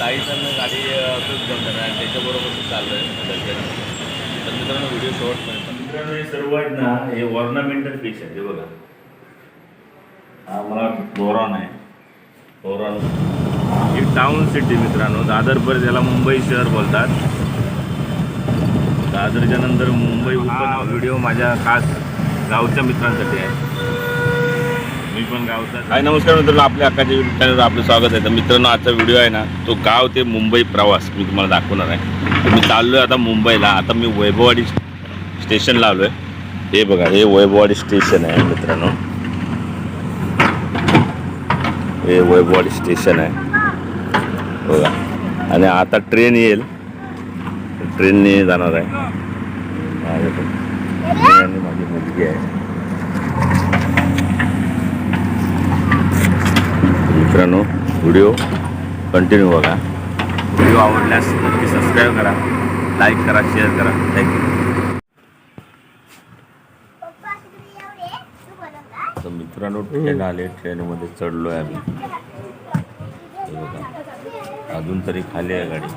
ताईचं गाडी असंच घेऊन जाणार आणि त्याच्याबरोबर चाललं आहे तर मित्रांनो व्हिडिओ शेवटपर्यंत मित्रांनो हे सर्व आहेत ना हे ऑर्नामेंटल फिश आहे हे बघा. हा मला बोरॉन आहे. बोरॉन ही टाउन सिटी मित्रांनो. दादरपर्यंत याला मुंबई शहर बोलतात. दादरच्या नंतर मुंबई हा. व्हिडिओ माझ्या खास गावच्या मित्रांसाठी आहे. मी पण गावचा. काय नमस्कार मित्रांनो आपल्या अक्काच्या युट्यूब चॅनलवर आपलं स्वागत आहे. तर मित्रांनो आजचा व्हिडिओ आहे ना तो गाव ते मुंबई प्रवास मी तुम्हाला दाखवणार आहे. तर मी चाललो आहे आता मुंबईला. आता मी वैभववाडी स्टेशनला आलो आहे हे बघा हे वैभववाडी स्टेशन आहे मित्रांनो. हे वैभववाडी स्टेशन आहे. बघा. आणि आता ट्रेन येईल. ट्रेनने जाणार आहे. माझी मुलगी आहे. मित्रांनो व्हिडिओ कंटिन्यू बघा. व्हिडिओ आवडल्यास नक्की सबस्क्राईब करा लाईक करा शेअर करा. थँक्यू तर मित्रांनो ट्रेन आले. ट्रेनमध्ये चढलो आहे आम्ही. बघा. अजून तरी खाली आहे गाडी.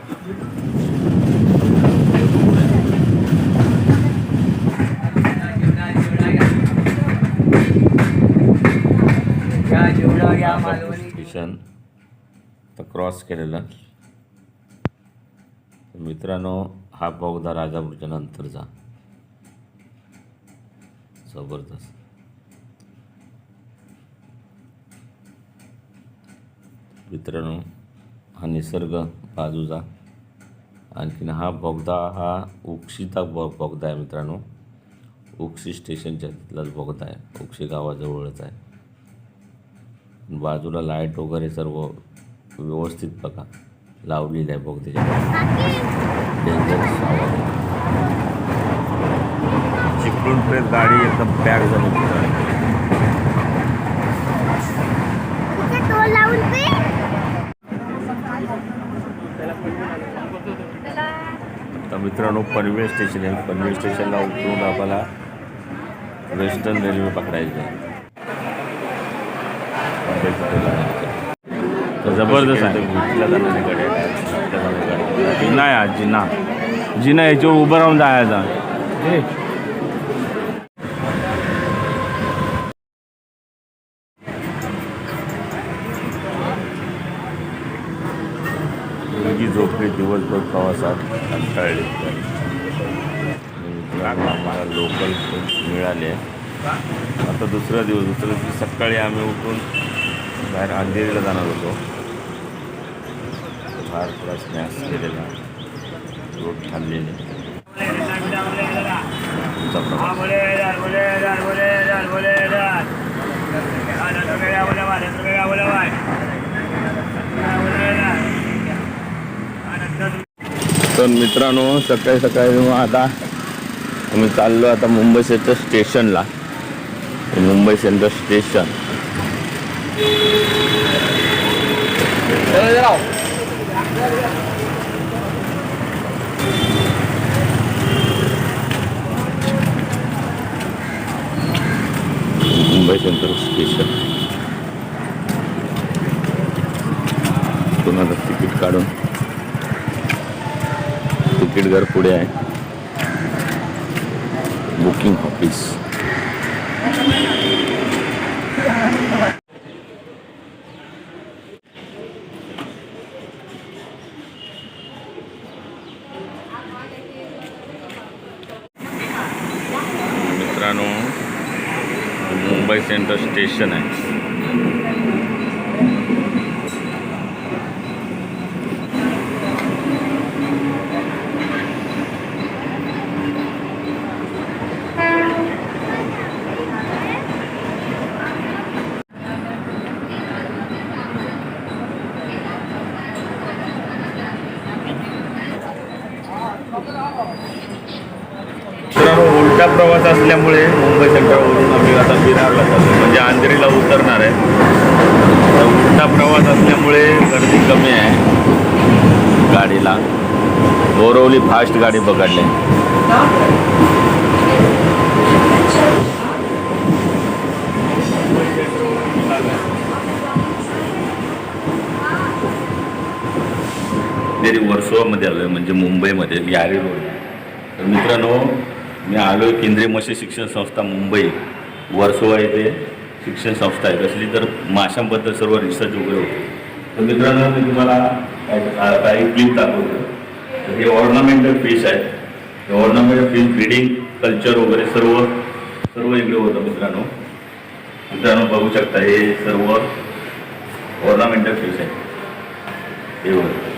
तर क्रॉस केलेलं. मित्रांनो हा बोगदा राजापूरच्या नंतरचा जबरदस्त. मित्रांनो हा निसर्ग बाजूचा आणखीन हा बोगदा हा उक्षीचा बो बोगदा आहे मित्रांनो. उक्षी स्टेशनच्या तिथलाच बोगदा आहे. उक्षी गावाजवळच आहे. बाजूला लाइट वगैरे सर्व व्यवस्थित बघा. लावलेली आहे डेंजरस आवाज. चिपळूण ट्रेन गाडी एकदम पॅक झाली. मित्रांनो आता मित्रांनो पनवेल स्टेशन आहे. पनवेल स्टेशनला उतरून आम्हाला वेस्टर्न रेल्वे पकडायची आहे. तर जबरदस्त आहे. जिना आहे आज जिना. जिना याच्यावर उभं राहून जायचा. मुलगी झोपली दिवसभर प्रवासात कंटाळली आम्हाला लोकल मिळाले. आता दुसरा दिवस दुसऱ्या दिवशी सकाळी आम्ही उठून बाहेर अंधेरीला जाणार होतो. बाहेर थोडा स्नॅक्स केलेला. रोड खाल्लेले. तुमचा तर मित्रांनो सकाळी सकाळी मग आता आम्ही चाललो आता मुंबई सेंट्रल स्टेशनला. Mumbai central station. Mumbai central station पुन्हा तिकीट काढून तिकीट घर पुढे आहे बुकिंग ऑफिस मित्रांनो मुंबई सेंट्रल स्टेशन आहे मित्रांनो उलटा प्रवास असल्यामुळे मुंबई सेंट्रलवरून आम्ही आता विरारला चाललो. म्हणजे अंधेरीला उतरणार आहे. तर उलटा प्रवास असल्यामुळे गर्दी कमी आहे. गाडीला. बोरवली फास्ट गाडी पकडली. वर्सोवामध्ये आलो आहे म्हणजे मुंबईमध्ये यारी रोड तर मित्रांनो मी आलो आहे केंद्रीय मत्स्य शिक्षण संस्था मुंबई. वर्सोवा येथे शिक्षण संस्था आहे. कसली तर माशांबद्दल सर्व रिसर्च वगैरे होते. तर मित्रांनो मी तुम्हाला काही क्लिप दाखवतो. तर हे ऑर्नामेंटल फिश आहे. हे ऑर्नामेंटल फिश ब्रीडिंग कल्चर वगैरे सर्व सर्व इकडे होतं मित्रांनो. मित्रांनो बघू शकता हे सर्व ऑर्नामेंटल फिश आहे. हे बघा.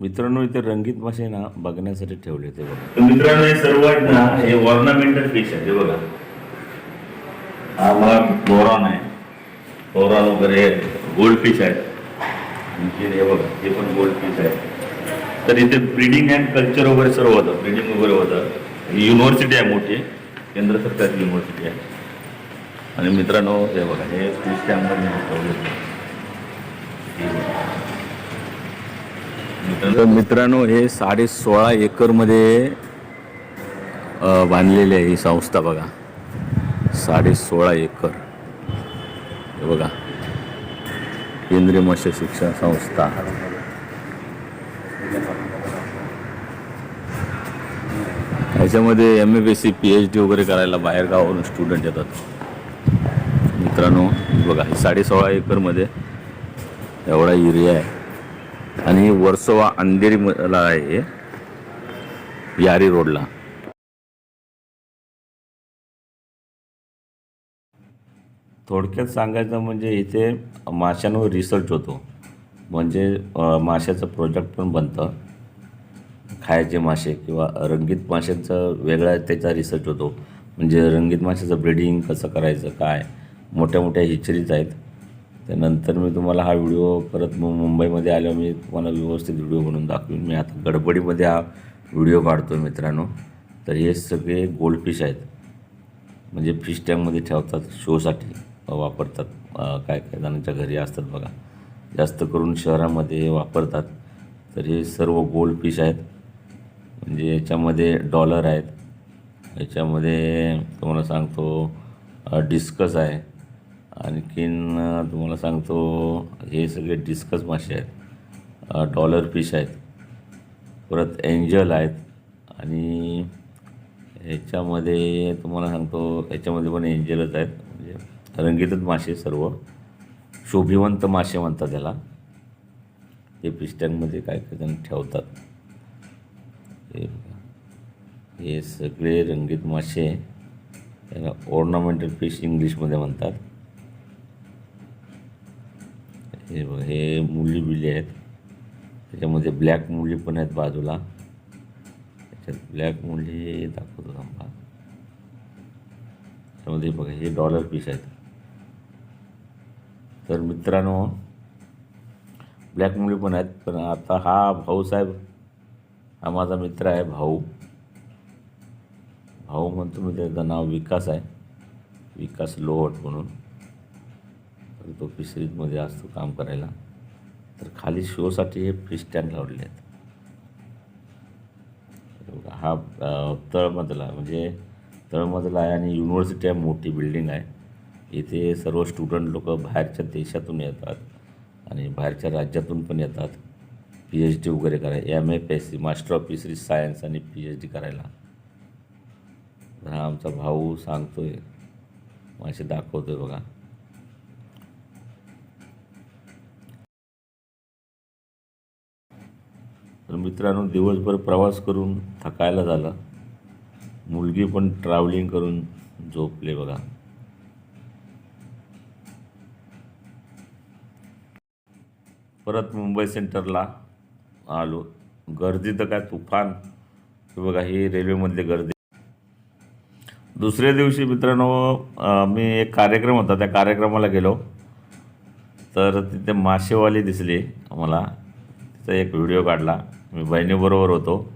मित्रांनो इथे रंगीत मासे ना बघण्यासाठी ठेवले ते बघा. तर मित्रांनो हे सर्व आहेत ना हे ऑर्नामेंटल फिश आहे बघा. हा मला बोरॉन आहे. बोरॉन वगैरे गोल्ड फिश आहेत. हे बघा हे पण गोल्ड फिश आहे तर इथे ब्रीडिंग अँड कल्चर वगैरे सर्व होतं. ब्रीडिंग वगैरे होतं. ही युनिव्हर्सिटी आहे मोठी. केंद्र सरकारची युनिव्हर्सिटी आहे. आणि मित्रांनो हे बघा हे फिश त्यामध्ये ठेवले तर मित्रांनो हे साडे सोळा एकरमध्ये बांधलेली आहे ही संस्था बघा. साडे सोळा एकर. हे बघा. केंद्रीय मत्स्य शिक्षण संस्था. ह्याच्यामध्ये M A B C P H D वगैरे करायला बाहेर गावावरून स्टुडंट येतात. मित्रांनो बघा हे साडे सोळा एकरमध्ये एवढा एरिया आहे. आणि वर्सोवा अंधेरीला आहे. यारी रोडला. थोडक्यात सांगायचं म्हणजे इथे माशांवर रिसर्च होतो. म्हणजे माशाचं प्रोजेक्ट पण बनतं. खायचे मासे किंवा रंगीत माशांचं वेगळा त्याचा रिसर्च होतो. म्हणजे रंगीत माशाचं ब्रीडिंग कसं करायचं काय? मोठ्या मोठ्या हिचरीज आहेत. त्यानंतर मी तुम्हाला हा व्हिडिओ परत मुंबईमध्ये आल्यावर मी तुम्हाला व्यवस्थित व्हिडिओ बनवून दाखवीन. मी आता गडबडीमध्ये हा व्हिडिओ काढतो मित्रांनो. तर हे सगळे गोल्ड फिश आहेत. म्हणजे फिश टँकमध्ये ठेवतात शोसाठी वापरतात. काय काय जणांच्या घरी असतात बघा. जास्त करून शहरामध्ये वापरतात. तर हे सर्व गोल्ड फिश आहेत. म्हणजे याच्यामध्ये डॉलर आहेत. याच्यामध्ये तुम्हाला सांगतो डिस्कस आहे. आणखीन तुम्हाला सांगतो हे सगळे डिस्कस मासे आहेत. डॉलर फिश आहेत. परत एंजल आहेत. आणि ह्याच्यामध्ये तुम्हाला सांगतो ह्याच्यामध्ये पण एंजलच आहेत. म्हणजे रंगीतच मासे सर्व. शोभिवंत मासे म्हणतात त्याला. हे फिश टँकमध्ये काय काय जण ठेवतात. हे हे सगळे रंगीत मासे. त्याला ऑर्नामेंटल फिश इंग्लिशमध्ये म्हणतात. हे बघा हे मुली बिली आहेत. त्याच्यामध्ये ब्लॅक मुली पण आहेत बाजूला. त्याच्यात ब्लॅक मुली दाखवतो थांबा. त्यामध्ये बघा हे डॉलर पीस आहेत. तर मित्रांनो ब्लॅक मुली पण आहेत पण आता हा भाऊसाहेब हा माझा मित्र आहे भाऊ. भाऊ म्हणतो मी त्याचं नाव विकास आहे. विकास लोहट म्हणून. तर तो फिशरीजमध्ये असतो काम करायला. तर खाली शोसाठी हे फिश टँक लावलेले आहेत. बघा, हा तळमजला आहे म्हणजे तळमजला आहे आणि युनिव्हर्सिटी आहे मोठी बिल्डिंग आहे. इथे सर्व स्टुडंट लोक बाहेरच्या देशातून येतात आणि बाहेरच्या राज्यातून पण येतात. पी एच डी वगैरे करायला M F S C master of fisheries science आणि पी एच डी करायला. तर हा आमचा भाऊ सांगतोय दाखवतो दाखवतोय बघा तर मित्रांनो दिवसभर प्रवास करून थकायला झालं. मुलगी पण ट्रॅव्हलिंग करून झोपले बघा. परत मुंबई सेंटरला आलो. गर्दी तर काय तुफान. बघा ही रेल्वेमधली गर्दी. दुसऱ्या दिवशी मित्रांनो मी एक कार्यक्रम होता. त्या कार्यक्रमाला गेलो. तर तिथे मासेवाली दिसली मला तिचा एक व्हिडिओ काढला. मी बहिणीबरोबर होतो.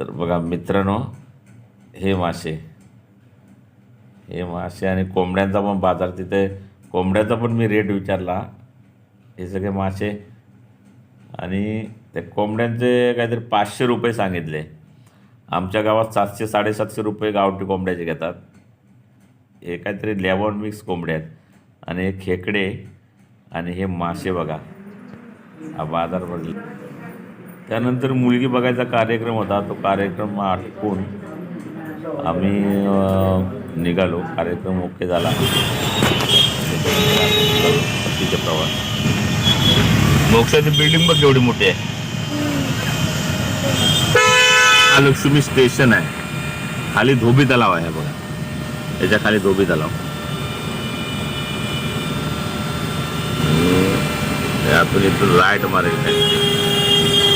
तर बघा मित्रांनो हे मासे. हे मासे आणि कोंबड्यांचा पण बाजार. तिथे कोंबड्याचा पण मी रेट विचारला. हे सगळे मासे. आणि त्या कोंबड्यांचे काहीतरी पाचशे रुपये सांगितले. आमच्या गावात सातशे साडेसातशे रुपये गावठी कोंबड्याचे घेतात. हे काहीतरी लेबॉन मिक्स कोंबड्या आहेत. आणि हे खेकडे आणि हे मासे बघा. बाजार भरले त्यानंतर मुलगी बघायचा कार्यक्रम होता तो कार्यक्रम आटपून आम्ही निघालो. कार्यक्रम ओके झाला. तिचा प्रवास. मोक्षाची बिल्डिंग बघ केवढी मोठी आहे. हा लक्ष्मी स्टेशन आहे. खाली धोबी तलाव आहे बघा. याच्या खाली धोबी तलाव. आणि इथून राईट मारेल म्हणजे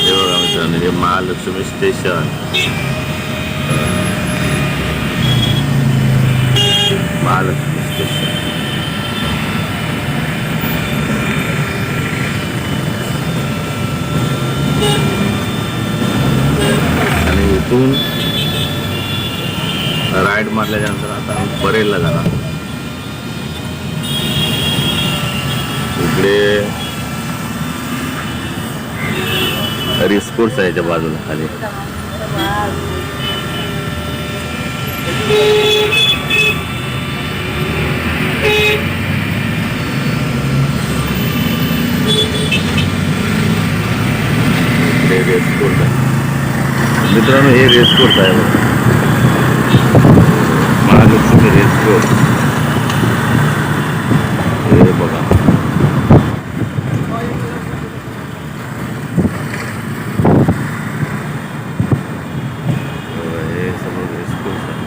हे बघा मित्रांनो हे महालक्ष्मी स्टेशन. महालक्ष्मी स्टेशन. आणि इथून राईड मारल्याच्यानंतर आता आम्ही परेलला जाणार. इकडे रिस्कोर्स आहे त्या बाजूला खाली. रेसकोर्स आहे. मित्रांनो हे रेसकोर्स आहे बघा. महालक्ष्मी रेसकोर्स हे बघा बघा, हे सगळं रेसकोर्स आहे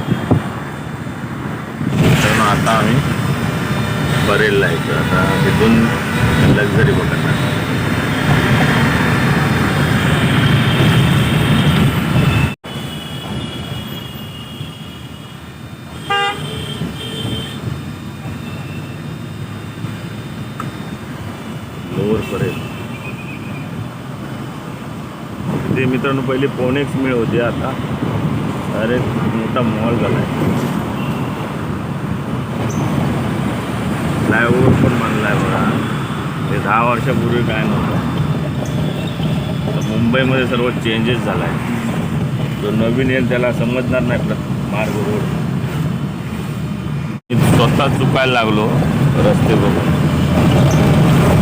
मित्रांनो आता आम्ही बरेलला यायचं आता तिथून लक्झरी बघणार लोअर परेल ते मित्रांनो पहिले पोनेक्स मिळ होते आता. अरे मोठा मॉल झाला आहे फ्लायओव्हर पण बांधला आहे बघा. ते दहा वर्षापूर्वी काय नव्हतं. तर मुंबईमध्ये सर्व चेंजेस झाला आहे जो नवीन येईल त्याला समजणार नाही प्र मार्ग रोड. मी स्वतः चुकायला लागलो रस्ते बघून.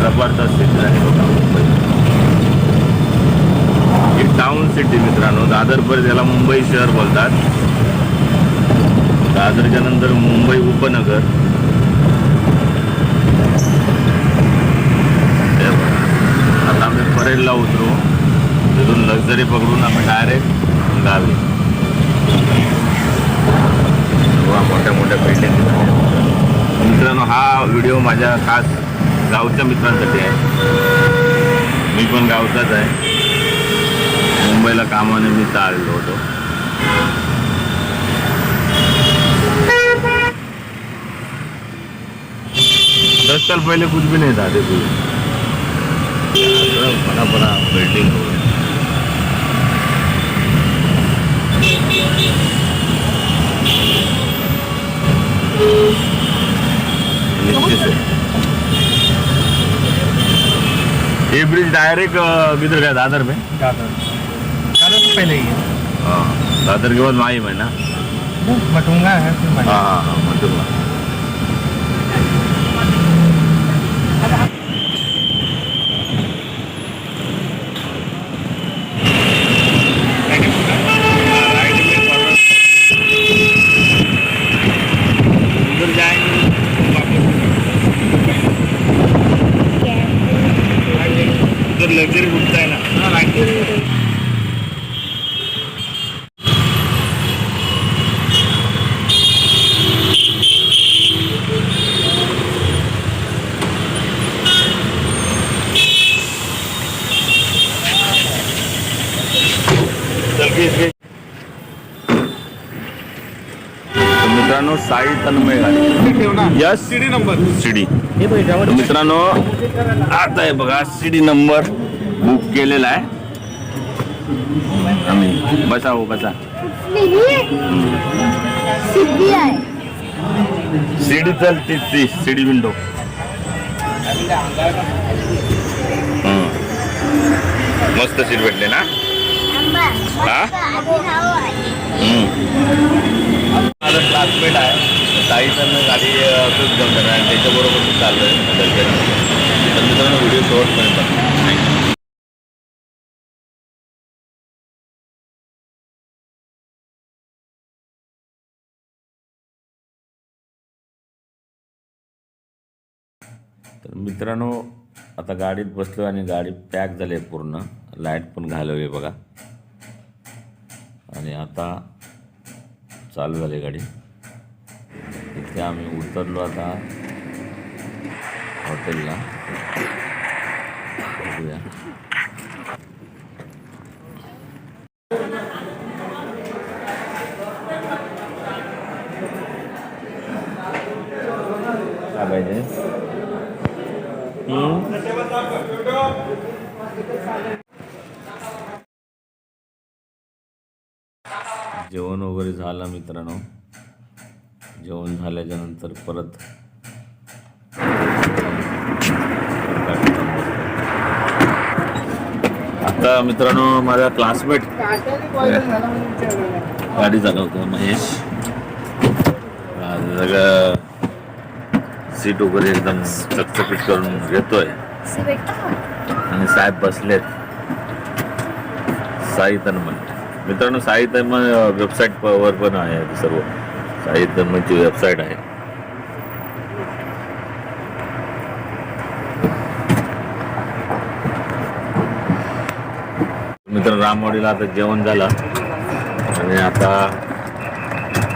जबरदस्त सिटी आहे. बघा टाउन सिटी मित्रांनो दादरपर्यंत याला मुंबई शहर बोलतात. दादरच्या नंतर मुंबई उपनगर. आता आम्ही परेलला उतरू. तिथून लक्झरी पकडून आम्ही डायरेक्ट गावी. मोठ्या मोठ्या बिल्डिंग मित्रांनो हा व्हिडिओ माझ्या खास गावच्या मित्रांसाठी आहे. मी पण गावचाच आहे. मुंबईला कामाने मी आलेलो होतो. दस साल पहले कुछ भी नहीं था देखो बड़ा बड़ा बिल्डिंग हो गया ये ब्रिज डायरेक्ट किधर गया दादर में? दादर. पहले ही। है हाँ दादर के बाद माही में ना? मटूंगा है फिर मही हाँ हाँ मटुंगा। मित्रांनो Sai Tanmay yes CD number तर मित्रांनो आता आहे बघा सीडी नंबर बुक केलेला आहे. आम्ही बसा हो बसा. सीडी चलते ती सीडी विंडो मस्त सीट भेटले ना हा? माझा क्लासमेट आहे. साईचं गाडी खूप घेऊन जाणार आणि त्याच्याबरोबर खूप चाललं आहे. तर मित्रांनो व्हिडिओ शेवटपर्यंत बघा. तर मित्रांनो आता गाडीत बसलो आणि गाडी पॅक झाली आहे पूर्ण. लाइट पण घालवली आहे बघा. आणि आता चालू झाली गाडी. इथे आम्ही उतरलो आता हॉटेलला. बघूया काय पाहिजे जेवण वगैरे झालं मित्रांनो जेवण झाल्याच्यानंतर परत आता मित्रांनो माझा क्लासमेट गाडी चालवतो महेश. आज सगळं सीट वगैरे एकदम चकचकीत करून घेतोय. आणि साहेब बसलेत. साई तन्मय मित्रांनो साई वेबसाईट वर पण आहे सर्व. साई तन्मयची वेबसाईट आहे. मित्र रामवाडीला आता जेवण झालं. आणि आता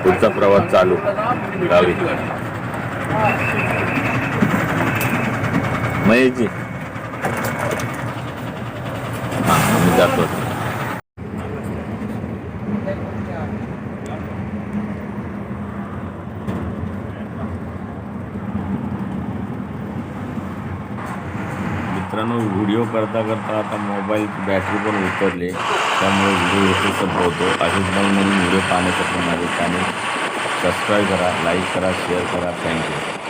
पुढचा प्रवास चालू गावी. महेशजी. हां आम्ही जातो मित्रांनो व्हिडिओ करता करता आता मोबाईल बॅटरी पण उतरली. त्यामुळे व्हिडिओ इथे संपवतो असेच नवीन नवीन व्हिडिओ पाहण्यासाठी माझे चॅनल सबस्क्राईब करा लाईक करा शेअर करा. Thank you